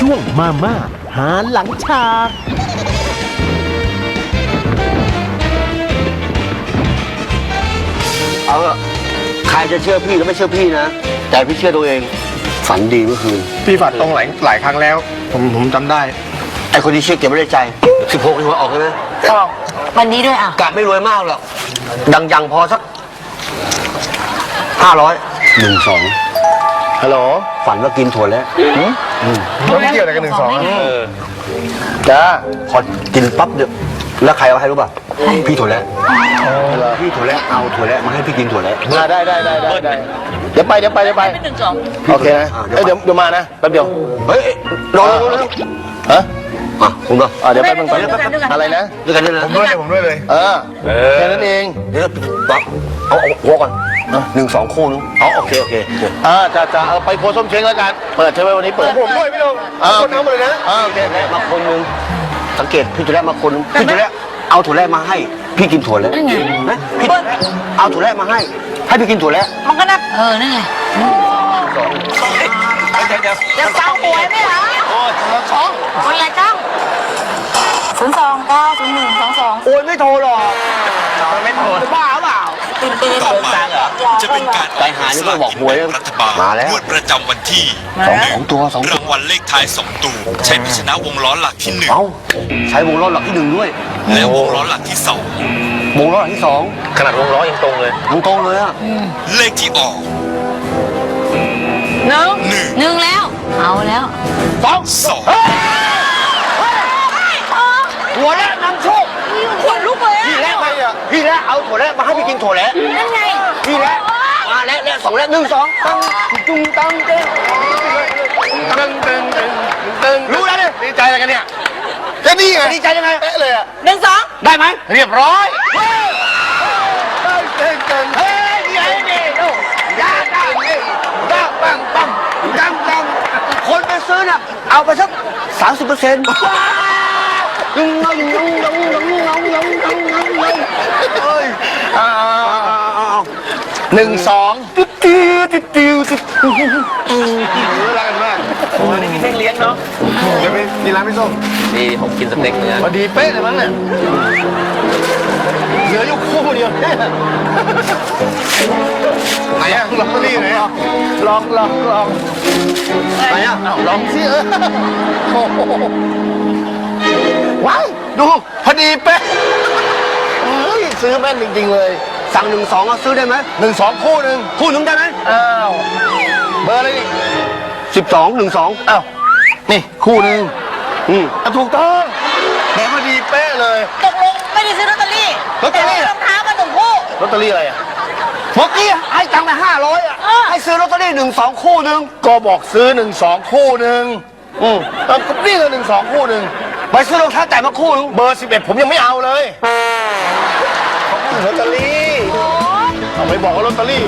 ช่วงมาม่าหาหลังฉาก เอาเถอะใครจะเชื่อพี่หรือไม่เชื่อพี่นะ แต่พี่เชื่อตัวเอง ฝันดีเมื่อคืน พี่ฝันตรงหลายหลายครั้งแล้ว ผมผมจำได้ ไอคนที่เชื่อเก็บไว้ในใจ 16นี่หัวออกใช่ไหมวันนี้ด้วยอะ กะไม่รวยมากหรอก ดังยังพอสักห้าร้อยหนึ่งสองฮัลโหล ฝันว่ากินถั่วแล้ว แล้วไม่เกี่ยวอะไรกันหนึ่งสองไม่ไงจ้าพอกินปั๊บเดียวแล้วใครเอาให้รู้ป่ะ พี่ถั่วแล้วพี่ถั่วแล้วเอาถั่วแล้วมาให้พี่กินถั่วแล้วมาได้ได้ได้ได้ได้เดี๋ยวไปเดี๋ยวไปเดี๋ยวไปเป็นหนึ่งสองโอเคนะเอ้ยเดี๋ยวเดี๋ยวมานะแป๊บเดียว เฮ้ยรอรอรอรอฮะ อะคุณรออ่าเดี๋ยวแป๊บนึงไปด้วยกันด้วยกัน อะไรนะ ด้วยกันด้วยนะผมด้วยเลยผมด้วยเลยเออ แค่นั้นเอง เดี๋ยวปั๊บเอาเอาหัวก่อนหนึ่งสองคู่นึงเอาโอเคโอเคโอเคอ่าจะจะเอาไปโพส้มเช้งแล้วกัน เปิดใช่ไหมวันนี้เปิดผมด้วยพี่ลงคนน้ำเลยนะ อ่าโอเคโอเคมาคนนึงสังเกตพี่ถั่วแล้วมาคนนึงพี่ถั่วแล้วเอาถั่วแล้วมาให้ พี่กินถั่วแล้วนั่นไง นะพี่ถั่วแล้วเอาถั่วแล้วมาให้ ให้พี่กินถั่วแล้วมันก็นับเออนั่นไงจะเศร้าหวยไหมคะโอ้ยช่อง โอ้ยไม่โทรหรอกไม่โทรบ้าเปล่าตื่นตื่นต่อไปจะเป็นการใจหายนี่ก็บอกหวยรัฐบาลมาแล้วงวดประจำวันที่สองสองตัวสองตัวรางวัลเลขท้ายสองตัวใช้พิชนะวงล้อหลักที่หนึ่งเอ้าใช้วงล้อหลักที่หนึ่งด้วย และวงล้อหลักที่สองวงล้อหลักที่สองขนาดวงล้อยังตรงเลยทั้งตรงเลยอะเลขที่ออกหนึ่งหนึ่งหนึ่งแล้ว เอาแล้วสองสอง แล้วเอาถั่วแล้วมาให้พี่กินถั่วแล้วนั่นไงนี่แล้วมาแล้วแล้วสองแล้วหนึ่งสองตั้งจุงตั้งเต้นตึงตึงตึงตึงรู้แล้วเนี่ยดีใจอะไรกันเนี่ยก็นี่ไงดีใจยังไงเป๊ะเลยอะหนึ่งสองได้ไหมเรียบร้อยเฮ้ยเฮ้ยยเฮ้ยยาดังเลยดังปังปังดังดังคนไปซื้อน่ะเอาไปสักสามสิบเปอร์เซ็นต์ลุงลงลงลงลงลงลง นึ่งสองติ๊วติ๊วติ๊วติ๊วติ๊วรู้รักกันมากโอ้นี่มีเส้นเลี้ยงเนาะเดี๋ยวไปมีร้านพี่ส้มนี่ผมกินสเต็กเนื้อพอดีเป๊ะเลยมั้งเนี่ยเหลืออยู่คู่เดียวเนี่ยไหนอะลอตเตอรี่ไหนอะลองลองลองไหนอะลองสิเออโอ้โหว้ายดูพอดีเป๊ะเฮ้ยซื้อแม่นจริง ๆ เลย สั่งหนึ่งสองซื้อได้ไหมหนึ่งสองคู่หนึ่งคู่หนึ่งได้ไหมอ้าวเบอร์อะไรนี่สิบสองหนึ่งสองอ้าวนี่คู่หนึ่งอืมอะถูกต้องแหมพอดีเป๊ะเลย ตกลงไม่ได้ซื้อลอตเตอรี่ลอตเตอรี่แต่รองเท้ามาหนึ่งคู่ ลอตเตอรี่อะไรอะเมื่อกี้ให้ตังค์ไปห้าร้อยอะเออ ให้ซื้อลอตเตอรี่หนึ่งสองคู่หนึ่งก็บอกซื้อหนึ่งสองคู่หนึ่งอืมเอาก็นี่เลยหนึ่งสองคู่หนึ่งไปซื้อรองเท้าแต่มาคู่หนึ่งเบอร์สิบเอ็ดผมยังไม่เอาเลยลอตเตอรี่เอา ไปบอกว่าลอตเตอรี่